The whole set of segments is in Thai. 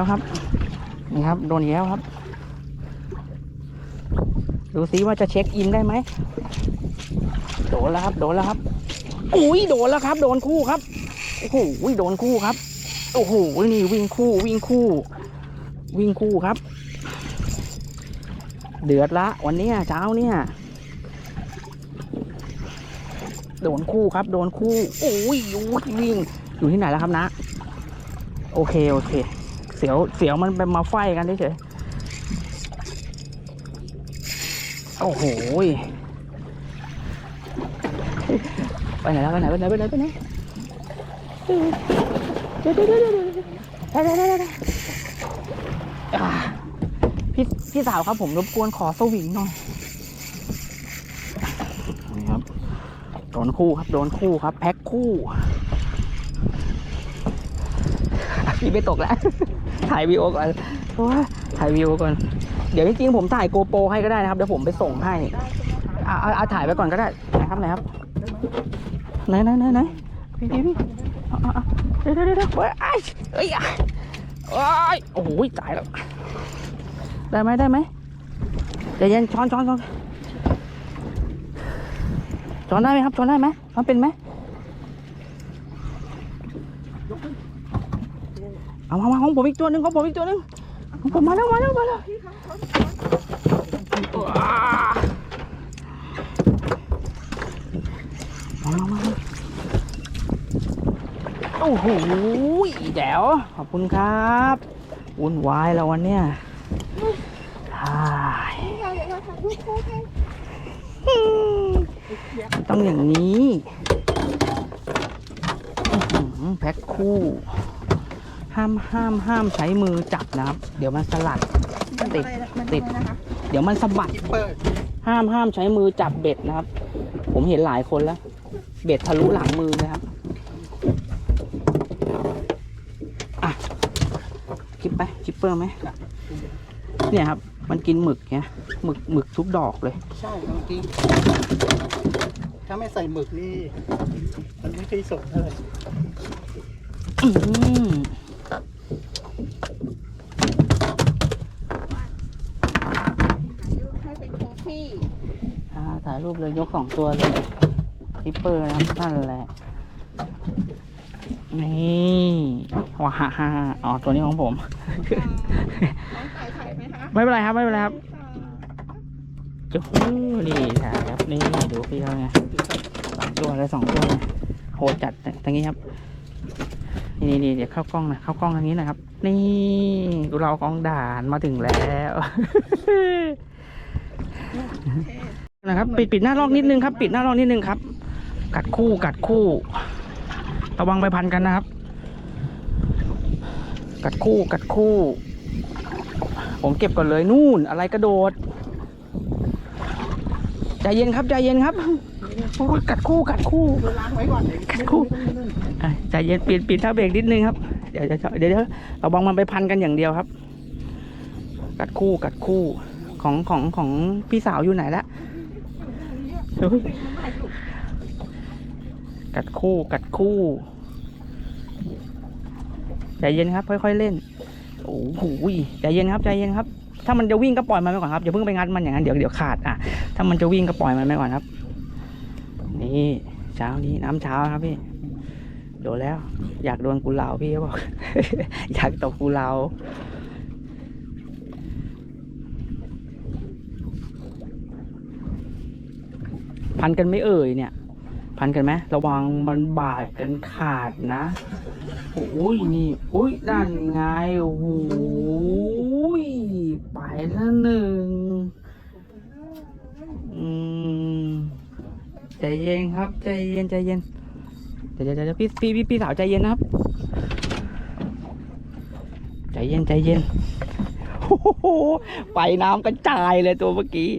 แล้วครับ นี่ครับ โดนอีกแล้วครับ ดูซิว่าจะเช็คอินได้ไหม โดนแล้วครับ โดนแล้วครับ อุ้ยโดนแล้วครับ โดนคู่ครับ โอ้โหโดนคู่ครับ โอ้โห นี่วิ่งคู่วิ่งคู่ วิ่งคู่ครับ เดือดละ วันนี้เช้าเนี่ยโดนคู่ครับ โดนคู่ โอ้ยอุ้ยวิ่ง อยู่ที่ไหนแล้วครับนะ โอเค โอเค เสียวเสียวมันเป็นมาไฟกันเฉยโอ้โหไปไหนแล้วไปไหนไปไหนไปไหนไปไหนเดี๋ยวเดี๋ยวเดี๋ยวเดี๋ยวเดี๋ยวพี่พี่สาวครับผมรบกวนขอสวิงหน่อยนี่ครับโดนคู่ครับโดนคู่ครับ แพ็คคู่พี่ไปตกแล้ว ถ่ายวีโอก่อนโอ้ยถ่ายวีโอก่อน เดี๋ยวจริงๆผมถ่ายโกโปรให้ก็ได้นะครับ เดี๋ยวผมไปส่งให้เอาเอาเอาถ่ายไปก่อนก็ได้นะครับไหนครับไหนไหนไหนไหนพี่พี่พี่เอาเอาเอาเดี๋ยวเดี๋ยวเดี๋ยวเฮ้ยไอ้เอ้ยอะโอ้ยโอ้โหตายแล้ว ได้ไหมได้ไหมใจเย็นช้อนช้อนช้อนช้อนได้ไหมครับช้อนได้ไหมช้อนเป็นไหม เอามามาของผมอีกตัวหนึ่งของผมอีกตัวหนึ่งของผมมาแล้วมาแล้วมาแล้วมามามาโอ้โหแจ๋วขอบคุณครับวุ่นวายแล้ววันเนี้ยต้องอย่างนี้ แพ็คคู่ ห้ามห้ามห้ามใช้มือจับนะครับ เดี๋ยวมันสลัด ติดติด เดี๋ยวมันสะบัด เปิดห้ามห้ามใช้มือจับเบ็ดนะครับ ผมเห็นหลายคนแล้ว เบ็ดทะลุหลังมือเลยครับอะคิปไปคิปเปอร์ไหมเนี่ยครับ มันกินหมึกเนี่ยหมึกหมึกทุกดอกเลย ใช่เมื่อกี้ถ้าไม่ใส่หมึกนี่ มันไม่เคยสดเท่าไหร่ อืม ให้เป็นโคฟี่ อ่า ถ่ายรูปเลยยกสองตัวเลยคิปเปอร์นะครับท่านแหละ นี่ว้าฮ่าฮ่าอ๋อตัวนี้ของผมน้องสายถ่ายไหมคะไม่เป็นไรครับไม่เป็นไรครับจุ๊นี่ถ่ายครับนี่ดูพี่เขาไงสองตัวเลยสองตัวเลยโหดจัดตรงนี้ครับนี่นี่เดี๋ยวเข้ากล้องหนะเข้ากล้องทางนี้นะครับ นี่เรากล้องด่านมาถึงแล้ว นะครับปิดปิดหน้าลอกนิดนึงครับ ปิดหน้าลอกนิดนึงครับ กัดคู่กัดคู่ ระวังไปพันกันนะครับ กัดคู่กัดคู่ ผมเก็บก่อนเลยนู่น อะไรกระโดดใจเย็นครับใจเย็นครับโอ้กัดคู่กัดคู่ล้างไว้ก่อนกัดคู่ใจเย็นปิดปิดท่าเบรกนิดนึงครับเดี๋ยวเดี๋ยวเดี๋ยวเระวังมันไปพันกันอย่างเดียวครับ กัดคู่กัดคู่ของของของพี่สาวอยู่ไหนละ กัดคู่กัดคู่ใจเย็นครับ ค่อยๆเล่นโอ้โหใจเย็นครับใจเย็นครับ ถ้ามันจะวิ่งก็ปล่อยมันไปก่อนครับอย่าเพิ่งไปงัดมันอย่างนั้นเดี๋ยวเดี๋ยวขาดอะถ้ามันจะวิ่งก็ปล่อยมันไปก่อนครับ นี่เช้านี้น้ำเช้าครับพี่โดนแล้ว อยากโดนกูเหลาพี่เขาบอกอยากตกกูเหลา พันกันไม่เอ่ยเนี่ย พันกันไหมระวังมันบาดกันขาดนะโอ้ยนี่โอ้ยด้านไงโอ้ยไปแล้วหนึ่งอืมใจเย็นครับใจเย็นใจเย็นเดี๋ยวเดี๋ยวเดี๋ยวพี่พี่พี่พี่สาวใจเย็นนะครับใจเย็นใจเย็นโอ้โหไปน้ำกระจายเลยตัวเมื่อกี้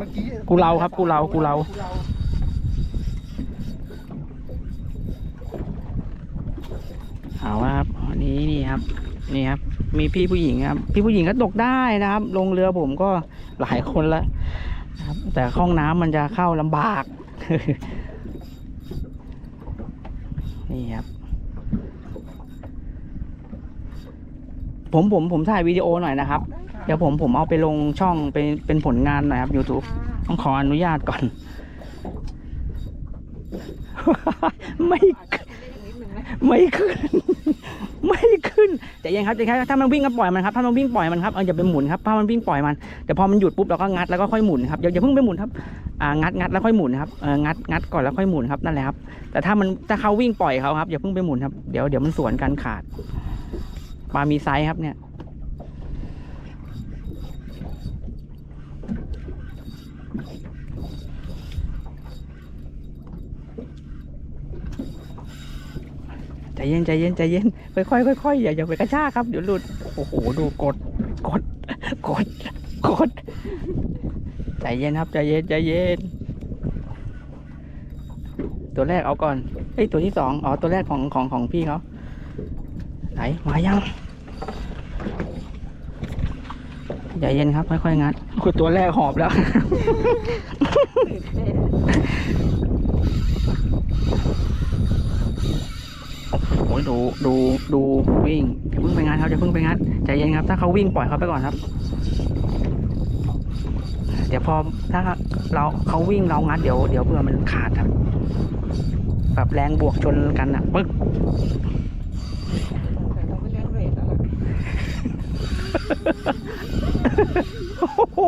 มื่อกี้กูเราครับกูเรากูเรา เอาละครับอันนี้นี่ครับ นี่ครับ มีพี่ผู้หญิงครับ พี่ผู้หญิงก็ตกได้นะครับ ลงเรือผมก็หลายคนแล้วนะครับ แต่ห้องน้ำมันจะเข้าลำบาก นี่ครับ ผมผมผมถ่ายวิดีโอหน่อยนะครับ เดี๋ยวผมผมเอาไปลงช่องเป็นเป็นผลงานหน่อยครับ YouTube ต้องขออนุญาตก่อน ไม่ไม่ขึ้น ไม่ขึ้นใจเย็นครับใจเย็นครับถ้ามันวิ่งก็ปล่อยมันครับถ้ามันวิ่งปล่อยมันครับเอออย่าไปหมุนครับถ้ามันวิ่งปล่อยมันเดี๋ยวพอมันหยุดปุ๊บเราก็งัดแล้วก็ค่อยหมุนครับอย่าอย่าเพิ่งไปหมุนครับอ่างัดงัดแล้วค่อยหมุนครับเอองัดงัดก่อนแล้วค่อยหมุนครับนั่นแหละครับ แต่ถ้ามันถ้าเขาวิ่งปล่อยเขาครับอย่าเพิ่งไปหมุนครับเดี๋ยวเดี๋ยวมันสวนกันขาดปลามีไซส์ครับเนี่ย ใจเย็นใจเย็นใจเย็นค่อยๆค่อยๆอย่าอย่าไปกระชากครับเดี๋ยวหลุดโอ้โหดูกดกดกดกดใจเย็นครับใจเย็นใจเย็น ตัวแรกเอาก่อนเอ้ยตัวที่สองอ๋อตัวแรกของของของพี่เขาไหนมายังใจเย็นครับค่อยๆงัดคือตัวแรกหอบแล้ว โอ้ย ดูดูดูวิ่งอย่าเพิ่งไปงานครับอย่าเพิ่งไปงานใจเย็นครับ ถ้าเขาวิ่งปล่อยเขาไปก่อนครับ เดี๋ยวพอถ้าเราเขาวิ่งเรางัดเดี๋ยวเดี๋ยวเพื่อมันขาดครับแบบแรงบวกชนกันอะปึ๊กเราไม่เลี้ยงเรทแล้วล่ะโอ้โห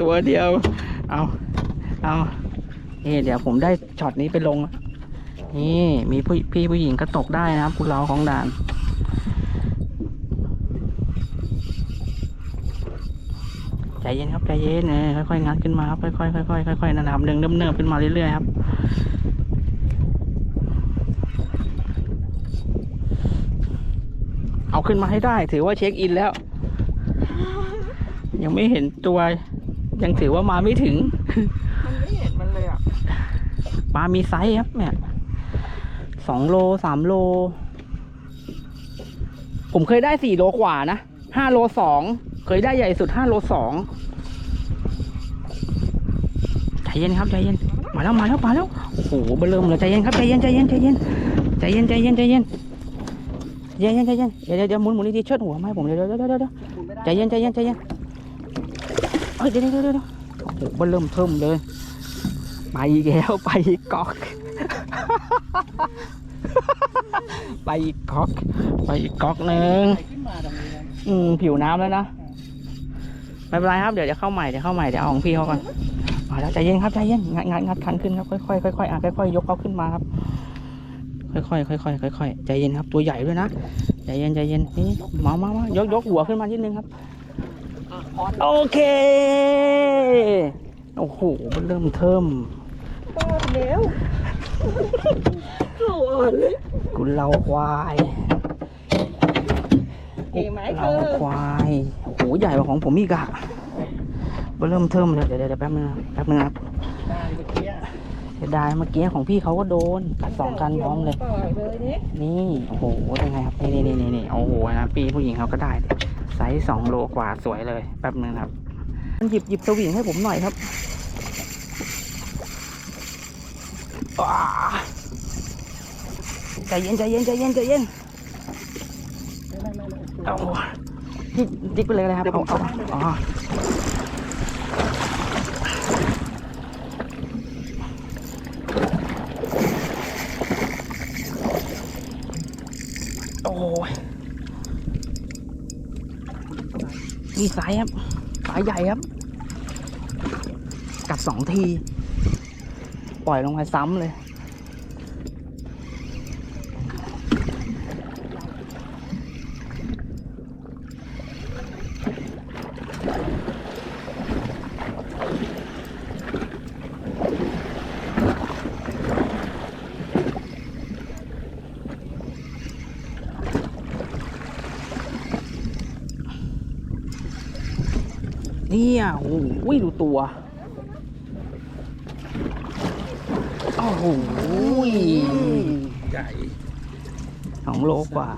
ตัวเดียว เอา เอา เอ๊เดี๋ยวผมได้ช็อตนี้ไปลง นี่มีผู้พี่ผู้หญิงก็ตกได้นะครับคุณเราของด่าน ใจเย็นครับใจเย็นเออค่อยๆงัดขึ้นมาครับค่อยๆค่อยๆค่อยๆนะครับเดินเนิบๆขึ้นมาเรื่อยๆครับเอาขึ้นมาให้ได้ ถือว่าเช็คอินแล้ว ยังไม่เห็นตัว ยังถือว่ามาไม่ถึง มันไม่เห็นมันเลยอะปลามีไซส์ครับเนี่ย สองโลสามโล ผมเคยได้สี่โลกว่านะห้าโลสองเคยได้ใหญ่สุดห้าโลสองใจเย็นครับใจเย็นมาแล้วมาแล้วมาแล้วโอ้โหเบอร์เริ่มเลยใจเย็นครับใจเย็นใจเย็นใจเย็นใจเย็นใจเย็นใจเย็นใจเย็นใจเย็นเดี๋ยวเดี๋ยวหมุนหมุนดีๆเชิดหัวมาให้ผมเดี๋ยวเดี๋ยวเดี๋ยวเดี๋ยวใจเย็นใจเย็นใจเย็นเอ้ยเดี๋ยวเดี๋ยวเดี๋ยวเดี๋ยวโอ้โหเบอร์เริ่มเทิมเลย ไปอีกแล้วไปอีกก๊อก ไปอีกก๊อก ไปอีกก๊อกหนึ่งไหลขึ้นมาตรงนี้นะอืมผิวน้ำแล้วนะไม่เป็นไรครับเดี๋ยวจะเข้าใหม่เดี๋ยวเข้าใหม่เดี๋ยวเอาของพี่เขาก่อนมาแล้วใจเย็นครับใจเย็นงัดงัดงัดคันขึ้นครับค่อยๆค่อยๆอะค่อยๆยกเขาขึ้นมาครับ ค่อยๆค่อยๆค่อยๆใจเย็นครับตัวใหญ่ด้วยนะใจเย็นใจเย็นนี่มามามายกยกหัวขึ้นมานิดนึงครับโอเคโอ้โหมันเริ่มเทิมป้อน เร็วโอ้ยกุเราควายเก่งไหมเราเธอควายโอ้โหใหญ่กว่าของผมอีกอะมันเริ่มเทิมเลยเดี๋ยวเดี๋ยวเดี๋ยวแป๊บนึงนะแป๊บนึงนะครับได้เมื่อกี้อะเสียดายเมื่อกี้ของพี่เขาก็โดนกัดสองกันพร้อมเลย ปล่อยเลยนี่นี่โอ้โหยังไงครับนี่นี่นี่นี่โอ้โหนะปีผู้หญิงเขาก็ได้ไซส์สองโลกว่าสวยเลยแป๊บนึงครับมันหยิบหยิบสวิงให้ผมหน่อยครับอ้า ใจเย็นใจเย็นใจเย็นใจเย็นไม่ไม่ไม่ไม่เอาจิกจิกไปเลยนะครับเดี๋ยวผเอามเอาเข้าให้อ๋อโอ้ยนี่สายครับ สายใหญ่ครับ กัดสองที ปล่อยลงไปซ้ำเลย เนี่ยโอ้โหดูตัว โอ้โหใหญ่สองโลกว่า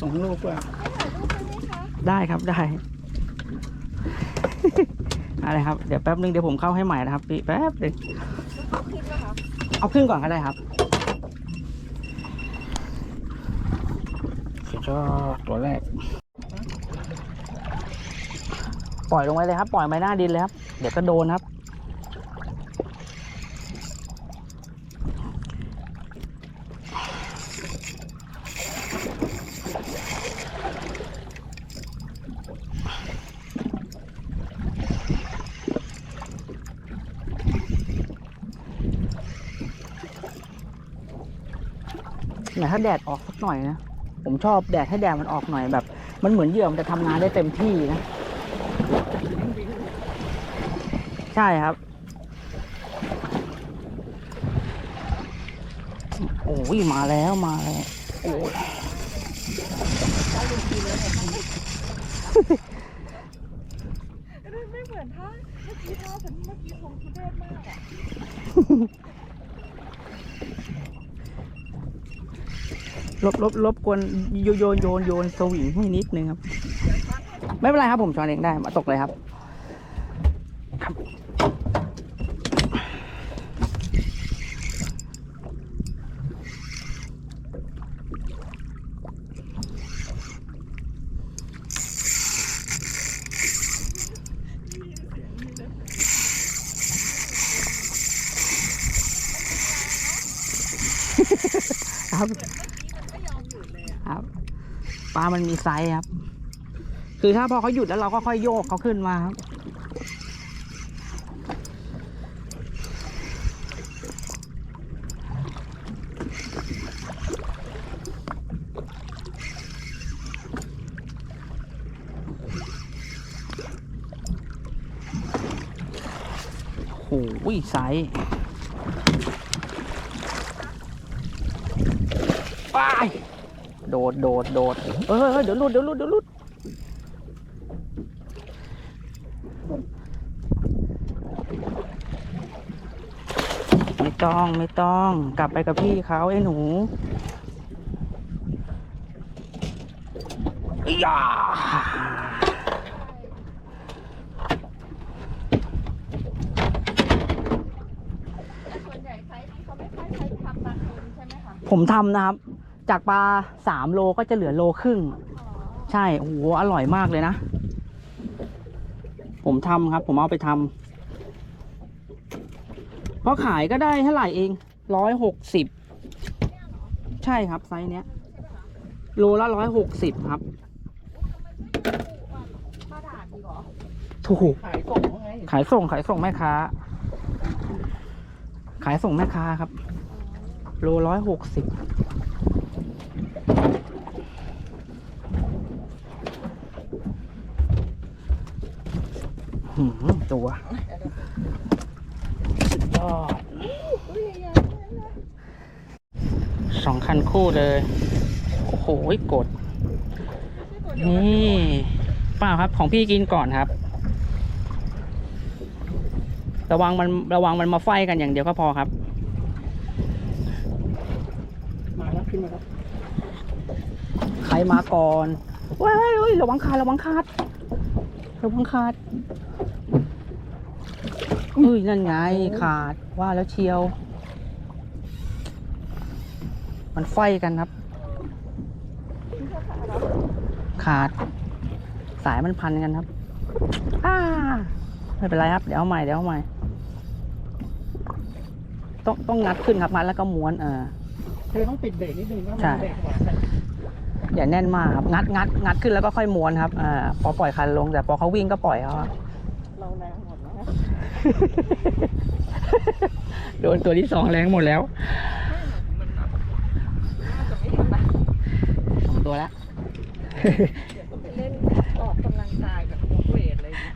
สองโลกว่า ได้ครับได้ อะไรครับ เดี๋ยวแป๊บนึงเดี๋ยวผมเข้าให้ใหม่นะครับพี่แป๊บนึงเอาขึ้นก่อนก็ได้ครับก็ตัวแรก ปล่อยลงไปเลยครับ ปล่อยไปหน้าดินเลยครับ เดี๋ยวก็โดนครับ ถ้าแดดออกสักหน่อยนะ ผมชอบแดดให้แดดมันออกหน่อยแบบ มันเหมือนเหยื่อมันจะทำงานได้เต็มที่นะ ใช่ครับ โอ้ยมาแล้วมาแล้วโอ้ยไม่เหมือนท่าเมื่อกี้ท่าฉันเมื่อกี้คงทุเรศมากอะ ลบลบลบกวนโยโยนโยนโยนสวิงให้นิดนึงครับ ไม่เป็นไรครับผมช้อนเองได้มาตกเลยครับครับครับ ปลามันมีไซส์ครับ คือถ้าพอเขาหยุดแล้วเราก็ค่อยโยกเขาขึ้นมาครับโอ้โหไซส์ไป โดดโดดโดดเออเออเดี๋ยวหลุดเดี๋ยวหลุดเดี๋ยวหลุดไม่ต้องไม่ต้องกลับไปกับพี่เขาไอ้หนูอียาแต่ส่วนใหญ่ไซส์นี้เขาไม่ค่อยใช้ทำปลาเค็มใช่ไหมคะผมทำนะครับ จากปลาสามโลก็จะเหลือโลครึ่ง ใช่โอ้โหอร่อยมากเลยนะ ผมทำครับ ผมเอาไปทำเพราะขายก็ได้เท่าไหร่เองร้อยหกสิบใช่ครับไซส์เนี้ย โลละร้อยหกสิบครับถูกขายส่งขายส่งขายส่งแม่ค้า ขายส่งแม่ค้าครับ โลร้อยหกสิบ ตัวสุดยอดสองคันคู่เลย โอ้โหกด นี่เปล่าครับของพี่กินก่อนครับ ระวังมันระวังมันมาไฟกันอย่างเดียวก็พอครับ มาแล้วขึ้นมาแล้วใครมาก่อนว้ายเอ้ยระวังขาดระวังขาดระวังขาดเอ้ยนั่นไงขาดว่าแล้วเชียว มันไฟกันครับ ขาด สายมันพันกันครับอ้าไม่เป็นไรครับ เดี๋ยวเอาใหม่เดี๋ยวเอาใหม่ ต้องต้องงัดขึ้นครับงัดแล้วก็ม้วนเออเธอต้องปิดเบรกนิดนึงนะใช่มันเบรกหวานใส่อย่าแน่นมากครับ งัดงัดงัดขึ้นแล้วก็ค่อยม้วนครับอ่าพอปล่อยคันลงแต่พอเขาวิ่งก็ปล่อยเขาครับเราแรงหมดแล้ว โดนตัวที่สองแรงหมดแล้วสองตัวแล้วเล่นออกกำลังกายแบบยกเวทอะไรอย่างเงี้ย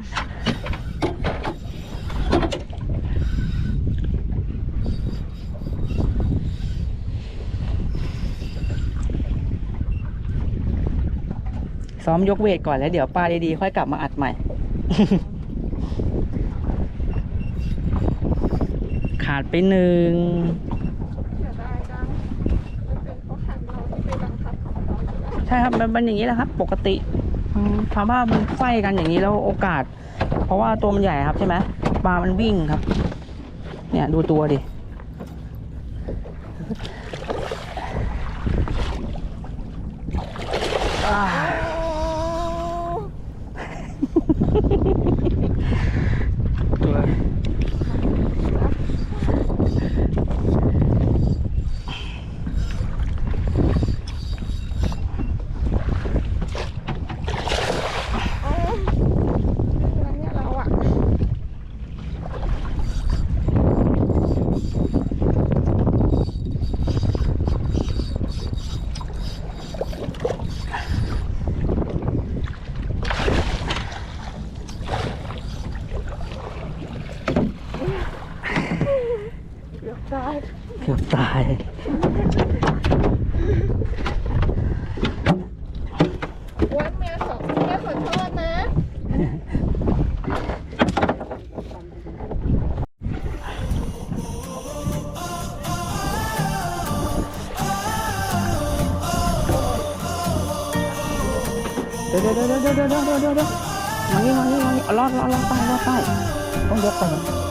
ซ้อมยกเวทก่อนแล้วเดี๋ยวปลาดีๆค่อยกลับมาอัดใหม่ ขาดไปหนึ่งใช่ครับมันเป็นอย่างนี้แหละครับ ปกติถามว่ามันไฟกันอย่างนี้แล้วโอกาส เพราะว่าตัวมันใหญ่ครับใช่ไหมปลามันวิ่งครับ เนี่ยดูตัวดิ ตายเกือบตาย วันเมียสองเมียสองทษนะ เดี๋ยวเดี๋ยวเดี๋ยวเดี๋ยวเดี๋ยวเดี๋ยวเดี๋ยวเดี๋ยวมานี่มานี่มานี่เอาลอดลอดลอดไปลอดไปต้องยกไป